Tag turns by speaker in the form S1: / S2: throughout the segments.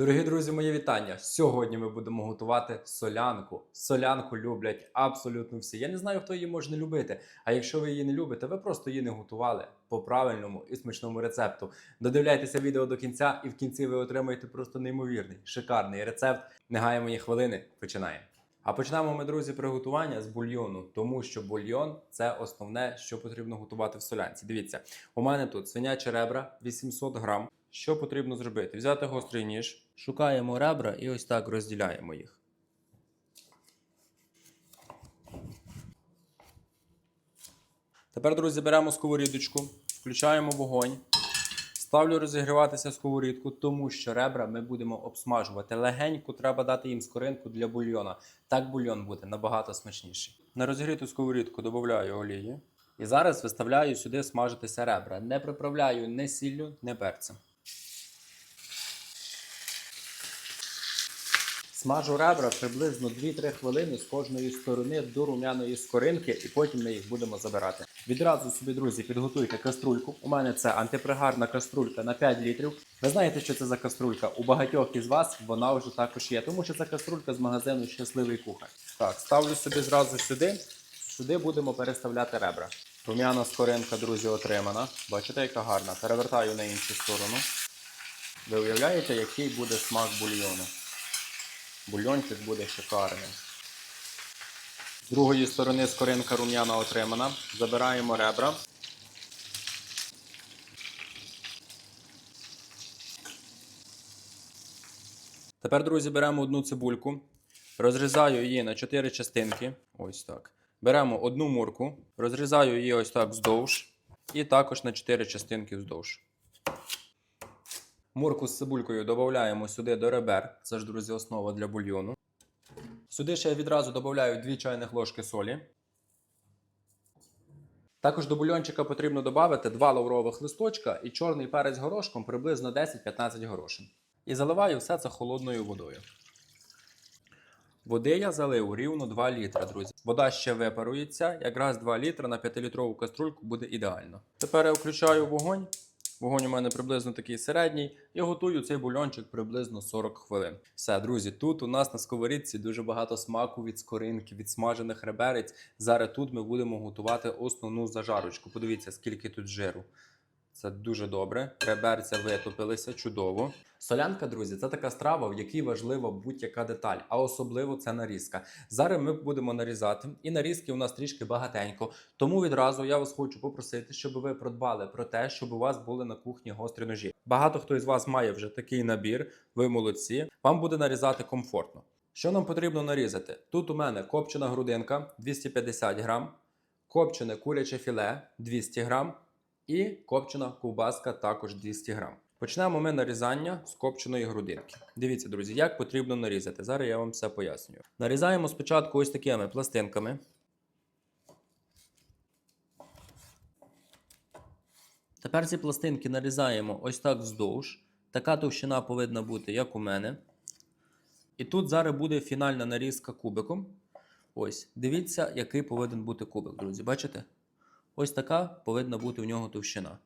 S1: Дорогі друзі, мої вітання. Сьогодні ми будемо готувати солянку. Солянку люблять абсолютно всі. Я не знаю, хто її може не любити. А якщо ви її не любите, ви просто її не готували по правильному і смачному рецепту. Додивляйтеся відео до кінця, і в кінці ви отримаєте просто неймовірний, шикарний рецепт. Не її хвилини. Починаємо. А почнемо ми, друзі, приготування з бульйону, тому що бульйон це основне, що потрібно готувати в солянці. Дивіться, у мене тут свинячі ребра 800 грам. Що потрібно зробити? Взяти гострий ніж, шукаємо ребра і ось так розділяємо їх. Тепер, друзі, беремо сковорідочку, включаємо вогонь. Ставлю розігріватися сковорідку, тому що ребра ми будемо обсмажувати. Легенько треба дати їм скоринку для бульйона. Так бульйон буде набагато смачніший. На розігріту сковорідку додаю олії. І зараз виставляю сюди смажитися ребра. Не приправляю ні сіллю, ні перцем. Смажу ребра приблизно 2-3 хвилини з кожної сторони до румяної скоринки, і потім ми їх будемо забирати. Відразу собі, друзі, підготуйте каструльку. У мене це антипригарна каструлька на 5 літрів. Ви знаєте, що це за каструлька? У багатьох із вас вона вже також є, тому що це каструлька з магазину Щасливий кухар. Так, ставлю собі зразу сюди. Сюди будемо переставляти ребра. Рум'яна скоринка, друзі, отримана. Бачите, яка гарна. Перевертаю на іншу сторону. Ви уявляєте, який буде смак бульйону? Бульйончик буде шикарним. З другої сторони скоринка рум'яна отримана. Забираємо ребра. Тепер, друзі, беремо одну цибульку, розрізаю її на 4 частинки. Ось так. Беремо одну мурку, розрізаю її ось так вздовж. І також на 4 частинки вздовж. Мурку з цибулькою додаємо сюди до ребер. Це ж, друзі, основа для бульйону. Сюди ще я відразу додаю 2 чайних ложки солі. Також до бульйончика потрібно додати 2 лаврових листочка і чорний перець горошком приблизно 10-15 горошин. І заливаю все це холодною водою. Води я залив рівно 2 літра, друзі. Вода ще випарується, якраз 2 літра на 5-літрову каструльку буде ідеально. Тепер я включаю вогонь. Вогонь у мене приблизно такий середній, Я готую цей бульончик приблизно 40 хвилин. Все, друзі, тут у нас на сковорідці дуже багато смаку від скоринки, від смажених реберець. Зараз тут ми будемо готувати основну зажарочку. Подивіться, скільки тут жиру. Це дуже добре. Реберця витопилися чудово. Солянка, друзі, це така страва, в якій важлива будь-яка деталь, а особливо це нарізка. Зараз ми будемо нарізати, і нарізки у нас трішки багатенько. Тому відразу я вас хочу попросити, щоб ви продбали про те, щоб у вас були на кухні гострі ножі. Багато хто із вас має вже такий набір, ви молодці. Вам буде нарізати комфортно. Що нам потрібно нарізати? Тут у мене копчена грудинка 250 грам, копчене куряче філе 200 грам і копчена ковбаска також 200 грам. Почнемо ми нарізання з копченої грудинки. Дивіться, друзі, як потрібно нарізати. Зараз я вам все пояснюю. Нарізаємо спочатку ось такими пластинками. Тепер ці пластинки нарізаємо ось так вздовж. Така товщина повинна бути, як у мене. І тут зараз буде фінальна нарізка кубиком. Ось, дивіться, який повинен бути кубик, друзі. Бачите? Ось така повинна бути в нього товщина.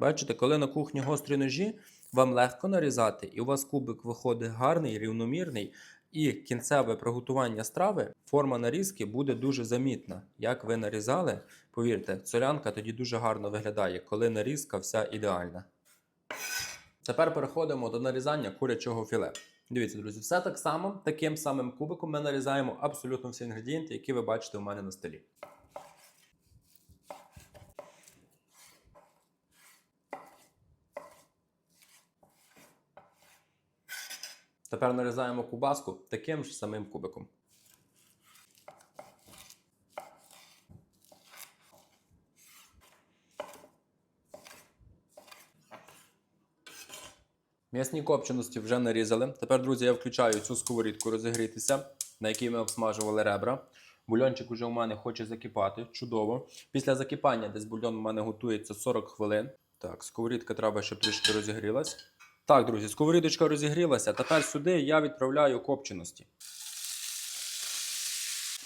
S1: Бачите, коли на кухні гострі ножі, вам легко нарізати, і у вас кубик виходить гарний, рівномірний, і кінцеве приготування страви, форма нарізки буде дуже замітна. Як ви нарізали, повірте, солянка тоді дуже гарно виглядає, коли нарізка вся ідеальна. Тепер переходимо до нарізання курячого філе. Дивіться, друзі, все так само, таким самим кубиком ми нарізаємо абсолютно всі інгредієнти, які ви бачите у мене на столі. Тепер нарізаємо кубаску таким ж самим кубиком. М'ясні копченості вже нарізали. Тепер, друзі, я включаю цю сковорідку розігрітися, на якій ми обсмажували ребра. Бульончик уже у мене хоче закипати. Чудово. Після закипання десь бульон у мене готується 40 хвилин. Так, сковорідка треба, щоб трішки розігрілась. Так, друзі, сковорідочка розігрілася. Тепер сюди я відправляю копченості.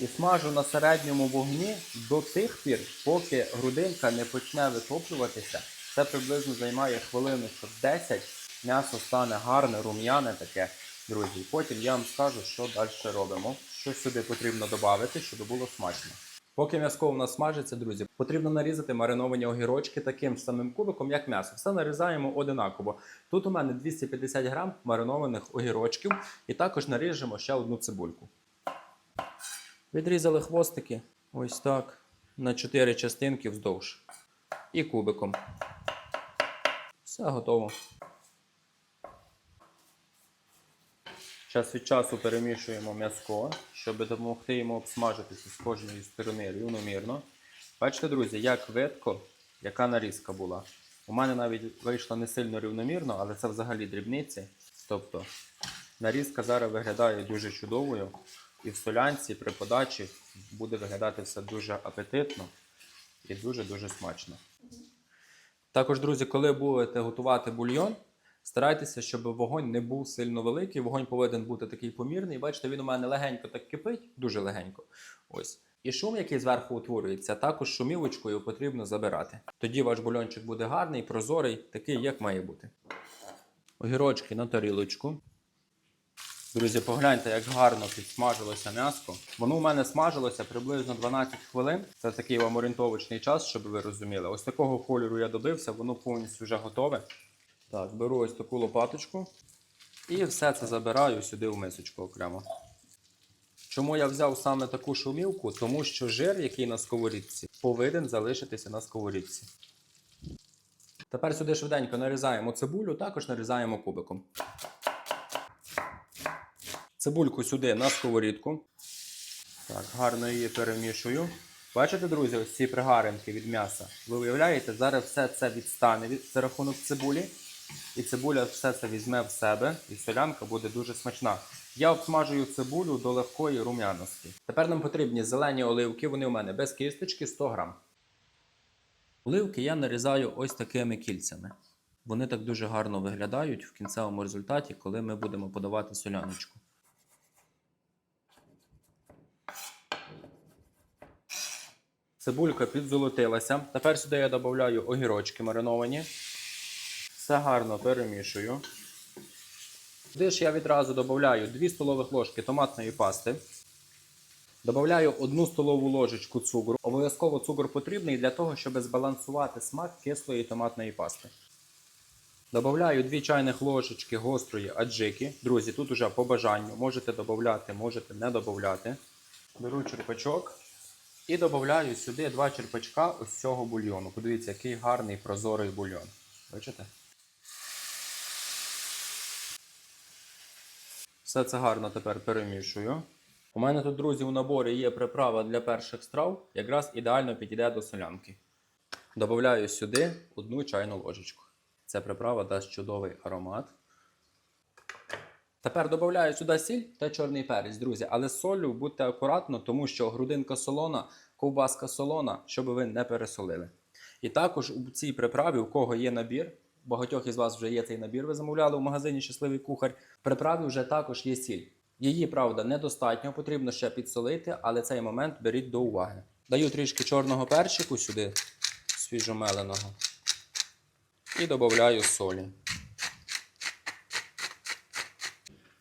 S1: І смажу на середньому вогні до тих пір, поки грудинка не почне витоплюватися. Це приблизно займає хвилину 10. М'ясо стане гарне, рум'яне таке, друзі. Потім я вам скажу, що далі робимо. Що сюди потрібно додати, щоб було смачно. Поки м'яско у нас смажиться, друзі, потрібно нарізати мариновані огірочки таким самим кубиком, як м'ясо. Все нарізаємо одинаково. Тут у мене 250 грам маринованих огірочків, і також наріжемо ще одну цибульку. Відрізали хвостики ось так на 4 частинки вздовж і кубиком. Все готово. Час від часу перемішуємо м'язко, щоб допомогти йому обсмажитися з кожної сторони рівномірно. Бачите, друзі, як видко, яка нарізка була. У мене навіть вийшла не сильно рівномірно, але це взагалі дрібниці. Тобто нарізка зараз виглядає дуже чудовою. І в солянці при подачі буде виглядати все дуже апетитно і дуже-дуже смачно. Також, друзі, коли будете готувати бульйон, старайтеся, щоб вогонь не був сильно великий. Вогонь повинен бути такий помірний. Бачите, він у мене легенько так кипить, дуже легенько. Ось. І шум, який зверху утворюється, також шумівочкою потрібно забирати. Тоді ваш бульончик буде гарний, прозорий, такий, як має бути. Огірочки на тарілочку. Друзі, погляньте, як гарно підсмажилося м'ясо. Воно у мене смажилося приблизно 12 хвилин. Це такий вам орієнтовочний час, щоб ви розуміли. Ось такого кольору я добився, воно повністю вже готове. Так, беру ось таку лопаточку і все це забираю сюди в мисочку окремо. Чому я взяв саме таку шумівку? Тому що жир, який на сковорідці, повинен залишитися на сковорідці. Тепер сюди швиденько нарізаємо цибулю, також нарізаємо кубиком. Цибульку сюди на сковорідку. Так, гарно її перемішую. Бачите, друзі, ось ці пригаринки від м'яса. Ви уявляєте, зараз все це відстане від за рахунок цибулі. І цибуля все це візьме в себе, і солянка буде дуже смачна. Я обсмажую цибулю до легкої рум'яності. Тепер нам потрібні зелені оливки, вони у мене без кісточки 100 грам. Оливки я нарізаю ось такими кільцями. Вони так дуже гарно виглядають в кінцевому результаті, коли ми будемо подавати соляночку. Цибулька підзолотилася. Тепер сюди я додаю огірочки мариновані. Все гарно перемішую. Сюди ж я відразу додаю 2 столових ложки томатної пасти. Добавляю 1 столову ложечку цукру. Обов'язково цукор потрібний для того, щоб збалансувати смак кислої томатної пасти. Добавляю 2 чайних ложечки гострої аджики. Друзі, тут уже по бажанню. Можете додати, можете не додати. Беру черпачок і додаю сюди 2 черпачка ось цього бульйону. Подивіться, який гарний прозорий бульйон. Бачите? Все це гарно тепер перемішую. У мене тут, друзі, у наборі є приправа для перших страв, якраз ідеально підійде до солянки. Добавляю сюди одну чайну ложечку. Ця приправа дасть чудовий аромат. Тепер додаю сюди сіль та чорний перець, друзі. Але з солью будьте акуратно, тому що грудинка солона, ковбаска солона, щоб ви не пересолили. І також у цій приправі, у кого є набір, багатьох із вас вже є цей набір, ви замовляли в магазині Щасливий кухар. В приправі вже також є сіль. Її, правда, недостатньо, потрібно ще підсолити, але цей момент беріть до уваги. Даю трішки чорного перчику сюди, свіжомеленого. І додаю солі.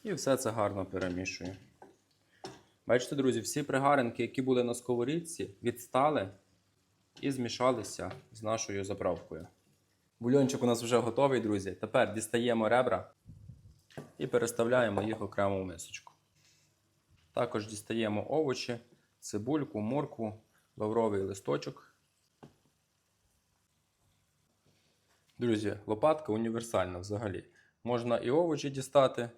S1: І все це гарно перемішую. Бачите, друзі, всі пригаринки, які були на сковорідці, відстали і змішалися з нашою заправкою. Бульончик у нас вже готовий, друзі. Тепер дістаємо ребра і переставляємо їх окремо в мисочку. Також дістаємо овочі, цибульку, моркву, лавровий листочок. Друзі, лопатка універсальна взагалі. Можна і овочі дістати,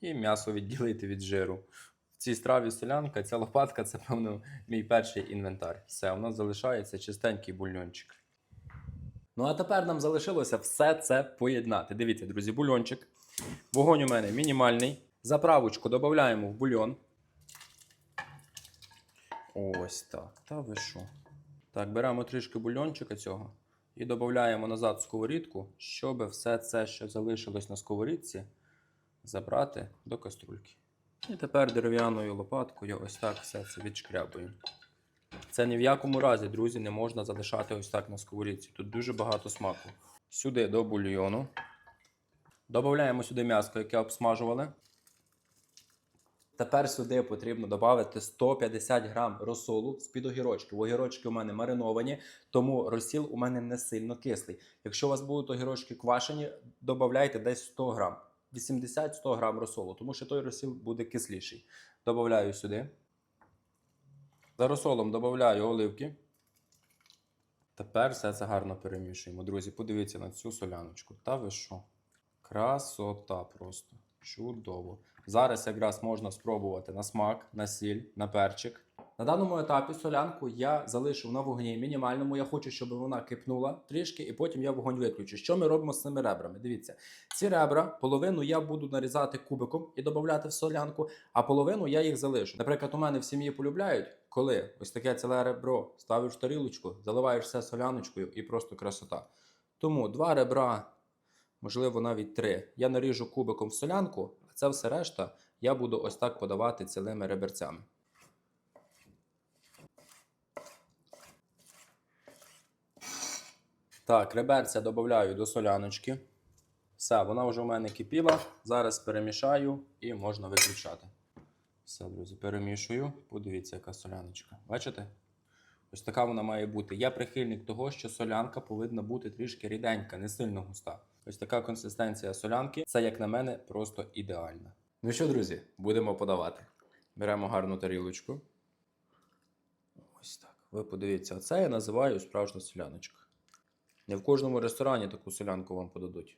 S1: і м'ясо відділити від жиру. В цій страві солянка, ця лопатка це, певно, мій перший інвентар. Все, у нас залишається чистенький бульончик. Ну а тепер нам залишилося все це поєднати. Дивіться, друзі, бульончик. Вогонь у мене мінімальний. Заправочку додаємо в бульйон. Ось так. Та ви що? Так, беремо трішки бульончика цього і додаємо назад в сковорідку, щоб все це, що залишилось на сковорідці, забрати до каструльки. І тепер дерев'яною лопаткою ось так все це відшкрябуємо. Це ні в якому разі, друзі, не можна залишати ось так на сковорідці. Тут дуже багато смаку. Сюди до бульйону. Додаємо сюди м'ясо, яке обсмажували. Тепер сюди потрібно додати 150 грам розсолу з-під огірочків. Огірочки у мене мариновані, тому розсіл у мене не сильно кислий. Якщо у вас будуть огірочки квашені, додавайте десь 100 грам. 80-100 грам розсолу, тому що той розсіл буде кисліший. Добавляю сюди. За розсолом додаю оливки. Тепер все це гарно перемішуємо. Друзі, подивіться на цю соляночку. Та ви що? Красота просто. Чудово. Зараз якраз можна спробувати на смак, на сіль, на перчик. На даному етапі солянку я залишив на вогні мінімальному. Я хочу, щоб вона кипнула трішки, і потім я вогонь виключу. Що ми робимо з цими ребрами? Дивіться, ці ребра, половину я буду нарізати кубиком і додати в солянку, а половину я їх залишу. Наприклад, у мене в сім'ї полюбляють, коли ось таке ціле ребро ставиш в тарілочку, заливаєш все соляночкою і просто красота. Тому два ребра, можливо, навіть три. Я наріжу кубиком в солянку, а це все решта я буду ось так подавати цілими реберцями. Так, реберця додаю до соляночки. Все, вона вже у мене кипіла. Зараз перемішаю і можна виключати. Все, друзі, перемішую. Подивіться, яка соляночка. Бачите? Ось така вона має бути. Я прихильник того, що солянка повинна бути трішки ріденька, не сильно густа. Ось така консистенція солянки. Це, як на мене, просто ідеальна. Ну що, друзі, будемо подавати. Беремо гарну тарілочку. Ось так. Ви подивіться, оце я називаю справжня соляночка. Не в кожному ресторані таку солянку вам подадуть.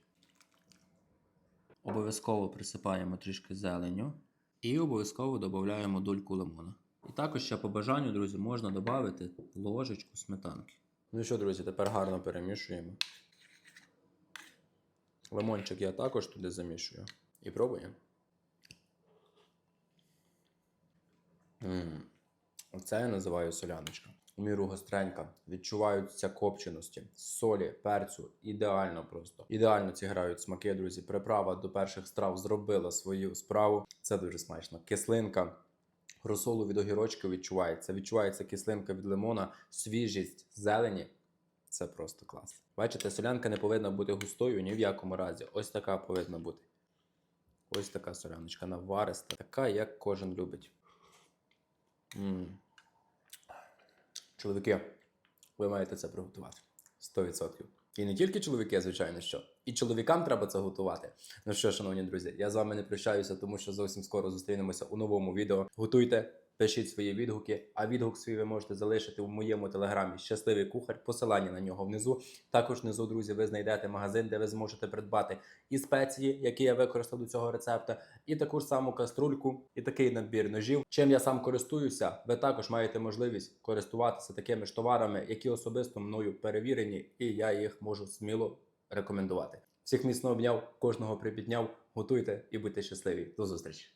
S1: Обов'язково присипаємо трішки зеленю і обов'язково додаємо дольку лимона. І також ще по бажанню, друзі, можна додати ложечку сметанки. Ну що, друзі, тепер гарно перемішуємо. Лимончик я також туди замішую. І пробуємо. Оце я називаю соляночка. У міру гостренька. Відчуваються копченості, солі, перцю. Ідеально просто. Ідеально ці грають смаки, друзі. Приправа до перших страв зробила свою справу. Це дуже смачно. Кислинка. Розсолу від огірочки відчувається. Відчувається кислинка від лимона, свіжість зелені. Це просто клас. Бачите, солянка не повинна бути густою ні в якому разі. Ось така повинна бути. Ось така соляночка навариста, така, як кожен любить. м Чоловіки, ви маєте це приготувати. 100%. І не тільки чоловіки, звичайно, що. І чоловікам треба це готувати. Ну що, шановні друзі, я з вами не прощаюся, тому що зовсім скоро зустрінемося у новому відео. Готуйте, пишіть свої відгуки, а відгук свій ви можете залишити у моєму телеграмі Щасливий кухар. Посилання на нього внизу. Також внизу, друзі, ви знайдете магазин, де ви зможете придбати і спеції, які я використав до цього рецепта, і таку ж саму каструльку, і такий набір ножів. Чим я сам користуюся, ви також маєте можливість користуватися такими ж товарами, які особисто мною перевірені, і я їх можу сміло рекомендувати. Всіх міцно обняв, кожного припідняв. Готуйте і будьте щасливі. До зустрічі!